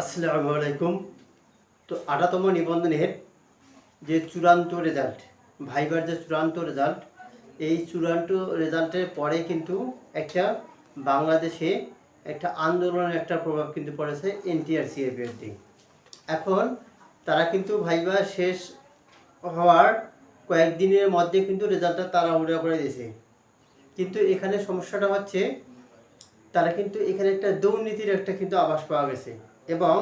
আসসালামু আলাইকুম। তো আটাতম নিবন্ধনের যে চূড়ান্ত রেজাল্ট ভাইবার যে চূড়ান্ত রেজাল্ট এই চূড়ান্ত রেজাল্টের পরে কিন্তু একটা বাংলাদেশে একটা আন্দোলনের একটা প্রভাব কিন্তু পড়েছে এনটিআরসি এর বিরুদ্ধে। এখন তারা কিন্তু ভাইবা শেষ হওয়ার কয়েকদিনের মধ্যে কিন্তু রেজাল্টটা তাড়াহুড়া করে দিয়েছে। কিন্তু এখানে সমস্যাটা হচ্ছে, তারা কিন্তু এখানে একটা দুর্নীতির একটা কিন্তু আভাস পাওয়া গেছে। এবং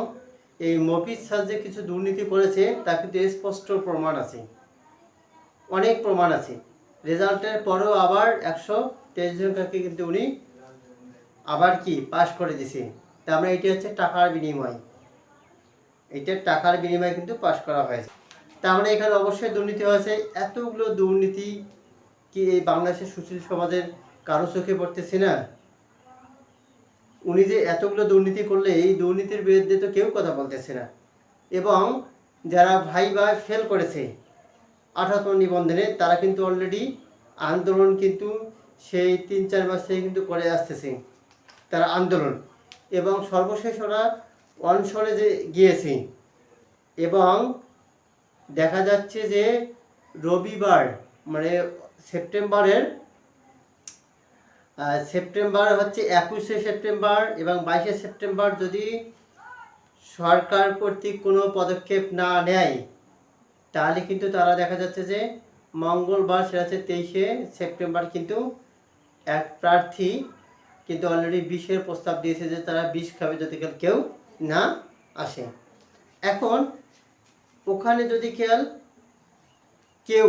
এই মফিজ যে কিছু দুর্নীতি করেছে তা কিন্তু স্পষ্ট প্রমাণ আছে। অনেক প্রমাণ আছে। রেজাল্টের পরেও আবার একশো তেইশ জনকে কিন্তু উনি আবার কি পাশ করে দিছে। তা আমরা এটি হচ্ছে টাকার বিনিময়। এটা টাকার বিনিময়ে কিন্তু পাশ করা হয়েছে। তার মানে এখানে অবশ্যই দুর্নীতি হয়েছে। এতগুলো দুর্নীতি কি এই বাংলাদেশের সুশীল সমাজের কারও চোখে পড়তেছে না? উনি যে এতগুলো দুর্নীতি করলে এই দুর্নীতির বিরুদ্ধে তো কেউ কথা বলতেছে না। এবং যারা ভাই ভাই ফেল করেছে আঠারোতম নিবন্ধনে, তারা কিন্তু অলরেডি আন্দোলন কিন্তু সেই তিন চার মাস থেকে কিন্তু করে আসতেছে, তারা আন্দোলন। এবং সর্বশেষ ওরা অনশনে যে গিয়েছে। এবং দেখা যাচ্ছে যে রবিবার মানে সেপ্টেম্বরের সেপ্টেম্বর হচ্ছে একুশে সেপ্টেম্বর এবং বাইশে সেপ্টেম্বর যদি সরকার কর্তৃক কোনো পদক্ষেপ না নেয়, তাহলে কিন্তু তারা দেখা যাচ্ছে যে মঙ্গলবার সেটা হচ্ছে তেইশে সেপ্টেম্বর কিন্তু এক প্রার্থী কিন্তু অলরেডি বিষের প্রস্তাব দিয়েছে যে তারা বিষ খাবে যদি কেউ- কেউ না আসে। এখন ওখানে যদি খেয়াল কেউ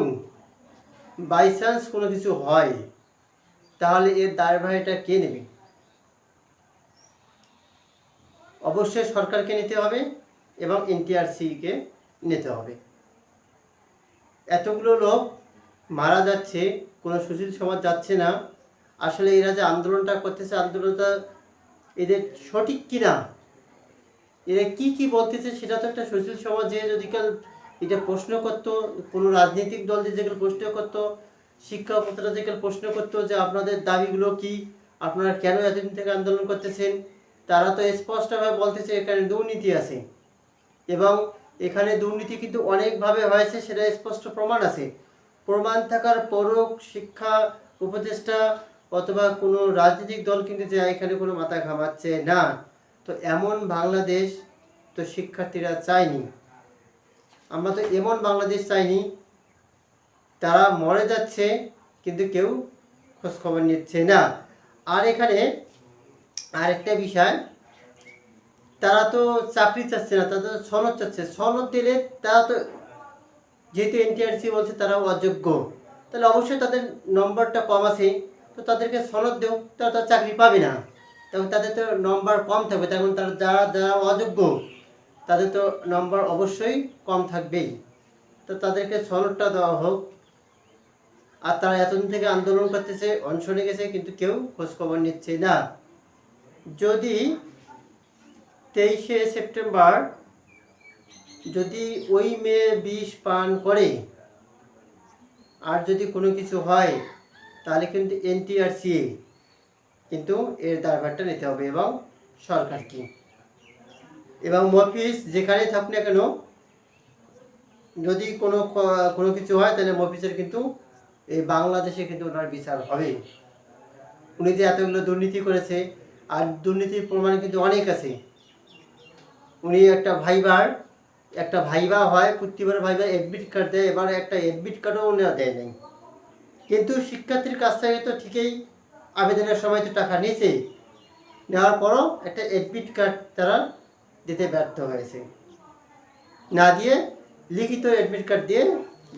বাই চান্স কোনো কিছু হয় তাহলে এর দায়ভারটা কে নেবে? অবশ্যই সরকারকে নিতে হবে এবং এনটিআরসিকে নিতে হবে। এতগুলো লোক মারা যাচ্ছে, কোনো সুশীল সমাজ যাচ্ছে না। আসলে এরা যে আন্দোলনটা করতেছে, আন্দোলনটা এদের সঠিক কিনা? এরা কি কি বলতেছে সেটা তো একটা সুশীল সমাজে যদি কাল এটা প্রশ্ন করতো, কোনো রাজনৈতিক দল যে যেগুলো প্রশ্ন করতো শিক্ষা উপদেষ্টা প্রশ্ন করতো যে আপনাদের দাবিগুলো কি? আপনারা কেন এতদিন থেকে আন্দোলন করতেছেন? তারা তো স্পষ্টভাবে বলতেছে এখানে দুর্নীতি আছে। এবং এখানে দুর্নীতি কিন্তু অনেকভাবে হয়েছে, সেটা স্পষ্ট প্রমাণ আছে। প্রমাণ থাকার পরও শিক্ষা উপদেষ্টা অথবা কোনো রাজনৈতিক দল কিন্তু যে এখানে কোনো মাথা ঘামাচ্ছে না। তো এমন বাংলাদেশ তো শিক্ষার্থীরা চায়নি। আমরা তো এমন বাংলাদেশ চাইনি তারা মরে যাচ্ছে, কিন্তু কেউ খোঁজখবর নিচ্ছে না। আর এখানে আরেকটা বিষয়, তারা তো চাকরি চাচ্ছে না তারা তো সনদ চাচ্ছে। সনদ দিলে তারা তো, যেহেতু এনটিআরসি বলছে তারা অযোগ্য। তাহলে অবশ্যই তাদের নম্বরটা কম আছে, তো তাদেরকে সনদ দেও, তারা তো চাকরি পাবে না। তখন তাদের তো নম্বর কম থাকবে তখন তারা যারা যারা অযোগ্য, তাদের তো নম্বর অবশ্যই কম থাকবেই। তো তাদেরকে সনদটা দেওয়া হোক। আর তারা এতদিন থেকে আন্দোলন করতেছে অনশনে গেছে কিন্তু কেউ খোঁজখবর নিচ্ছে না। যদি তেইশে সেপ্টেম্বর, যদি ওই মেয়ে বিষ পান করে, আর যদি কোনো কিছু হয়, তাহলে কিন্তু এনটিআরসি কিন্তু এর দায়ভারটা নিতে হবে এবং সরকারকে। এবং মফিস যেখানেই থাকুক না কেন, যদি কোনো কোনো কিছু হয়, তাহলে মফিসের কিন্তু এই বাংলাদেশে কিন্তু ওনার বিচার হবে। উনি যে এতগুলো দুর্নীতি করেছে, আর দুর্নীতির প্রমাণ কিন্তু অনেক আছে। উনি একটা ভাইবার, একটা ভাইবা হয়, প্রতিবার ভাইবা এডমিট কার্ড দেয়, এবার একটা এডমিট কার্ডও ওনারা দেয় নাই। কিন্তু শিক্ষার্থীর কাছ থেকে তো ঠিকই আবেদনের সময় তো টাকা নিয়েছে। নেওয়ার পরও একটা এডমিট কার্ড তারা দিতে ব্যর্থ হয়েছে। না দিয়ে লিখিত এডমিট কার্ড দিয়ে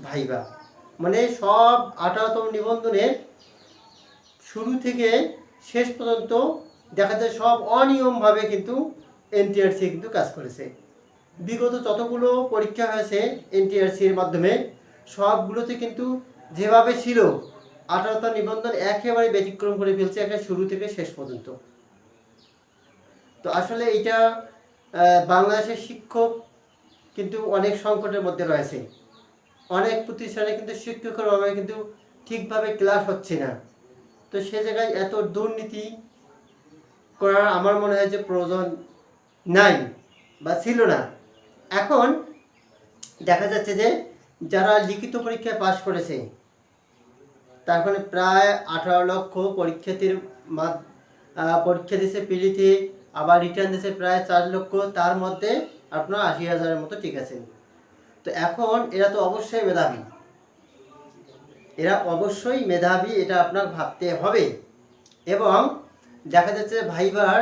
ভাইবা। মানে সব আঠারোতম নিবন্ধনের শুরু থেকে শেষ পর্যন্ত দেখা যায় সব অনিয়মভাবে কিন্তু এনটিআরসি কিন্তু কাজ করেছে। বিগত যতগুলো পরীক্ষা হয়েছে এনটিআরসি এর মাধ্যমে, সবগুলোতে কিন্তু যেভাবে ছিল, আঠারোতম নিবন্ধন একেবারে ব্যতিক্রম করে ফেলছে একেবারে শুরু থেকে শেষ পর্যন্ত। তো আসলে এটা বাংলাদেশের শিক্ষক কিন্তু অনেক সংকটের মধ্যে রয়েছে। অনেক প্রতিষ্ঠানে কিন্তু শিক্ষকের অভাবে কিন্তু ঠিকভাবে ক্লাস হচ্ছে না। তো সে জায়গায় এত দুর্নীতি করার আমার মনে হয় যে প্রয়োজন নাই বা ছিল না। এখন দেখা যাচ্ছে যে যারা লিখিত পরীক্ষায় পাশ করেছে, তার প্রায় আঠারো লক্ষ পরীক্ষার্থীর পরীক্ষা দিয়েছে পিলিতে আবার রিটার্ন দিয়েছে প্রায় চার লক্ষ, তার মধ্যে আপনার আশি হাজারের মতো ঠিক আছেন তো এখন এরা তো অবশ্যই মেধাবী। এরা অবশ্যই মেধাবী, এটা আপনার ভাবতে হবে। এবং দেখা যাচ্ছে ভাইবার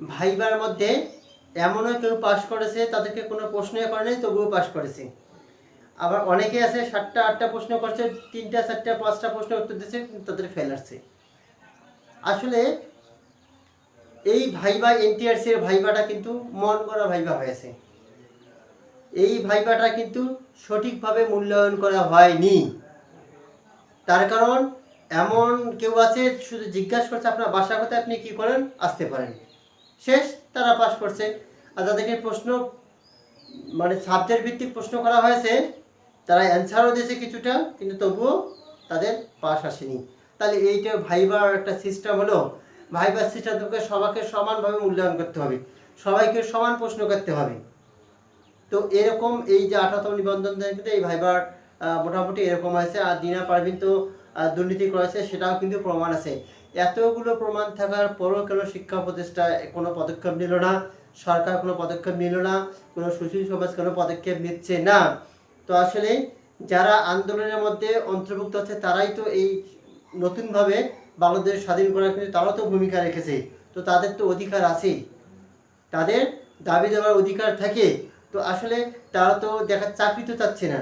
ভাইবার মধ্যে এমনও কেউ পাশ করেছে, তাদেরকে কোনো প্রশ্নই করে নাই, তবুও পাশ করেছে। আবার অনেকে আছে, সাতটা, আটটা প্রশ্ন করছে, তিনটা, চারটা, পাঁচটা প্রশ্ন উত্তর দিচ্ছে, তাদের ফেল আসছে। আসলে এই ভাইবা এনটিআরসি এর ভাইবাটা কিন্তু মন করা ভাইবা হয়েছে। এই ভাইবাটা কিন্তু সঠিকভাবে মূল্যায়ন করা হয়নি। তার কারণ, এমন কেউ আছে, শুধু জিজ্ঞাসা করছে, আপনার বাসা কোথায় আপনি কি করেন? আসতে পারেন। শেষ, তারা পাস করছে। আর যাদেরকে প্রশ্ন মানে সাবজেক্ট ভিত্তিক প্রশ্ন করা হয়েছে, তারা অ্যান্সারও দিয়েছে কিছুটা, কিন্তু তবুও তাদের পাস আসেনি। তাহলে এইটা ভাইবার একটা সিস্টেম হলো। ভাইবার সিস্টেমকে সবাইকে সমানভাবে মূল্যায়ন করতে হবে। সবাইকে সমান প্রশ্ন করতে হবে। তো এরকম এই যে আঠাতম নিবন্ধন থেকে এই ভাইবার মোটামুটি এরকম হয়েছে। আর দিনা পারভিন তো দুর্নীতি করেছে, সেটাও কিন্তু প্রমাণ আছে। এতগুলো প্রমাণ থাকার পরও কেন শিক্ষা প্রতিষ্ঠা কোনো পদক্ষেপ নিল না? সরকার কোনো পদক্ষেপ নিল না? কোনো সুশীল সমাজ কোনো পদক্ষেপ নিচ্ছে না? তো আসলে যারা আন্দোলনের মধ্যে অন্তর্ভুক্ত আছে, তারাই তো এই নতুনভাবে বাংলাদেশ স্বাধীন করার কিন্তু তারাও তো ভূমিকা রেখেছে। তো তাদের তো অধিকার আছেই। তাদের দাবি দেওয়ার অধিকার থাকে। তো আসলে তারা তো দেখা চাকরি তো চাচ্ছে না।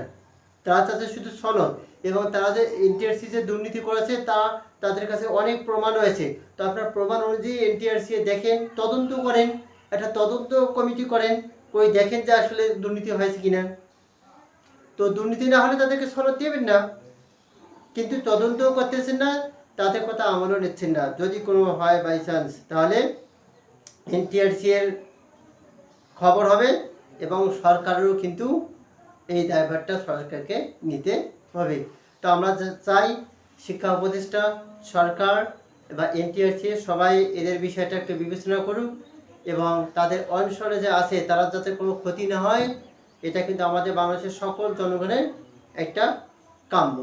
তারা চাচ্ছে শুধু সনদ এবং তারা যে এনটিআরসি যে দুর্নীতি করেছে তা তাদের কাছে অনেক প্রমাণ রয়েছে তো আপনার প্রমাণ অনুযায়ী এনটিআরসি দেখেন, তদন্ত করেন, একটা তদন্ত কমিটি করেন ওই দেখেন যে আসলে দুর্নীতি হয়েছে কিনা। তো দুর্নীতি না হলে তাদেরকে সনদ দেবেন না। কিন্তু তদন্তও করতেছেন না, তাদের কথা আমলও নিচ্ছেন না। যদি কোনো হয় বাই চান্স তাহলে এনটিআরসি এর খবর হবে। এবং সরকারেরও কিন্তু এই দায়ভারটা সরকারকে নিতে হবে। তো আমরা চাই, শিক্ষা উপদেষ্টা, সরকার বা এনটিআরসি সবাই এদের বিষয়টা একটু বিবেচনা করুক এবং তাদের অনশনে যে আছে তারা যাতে কোনো ক্ষতি না হয়, এটা কিন্তু আমাদের বাংলাদেশের সকল জনগণের একটা কাম্য।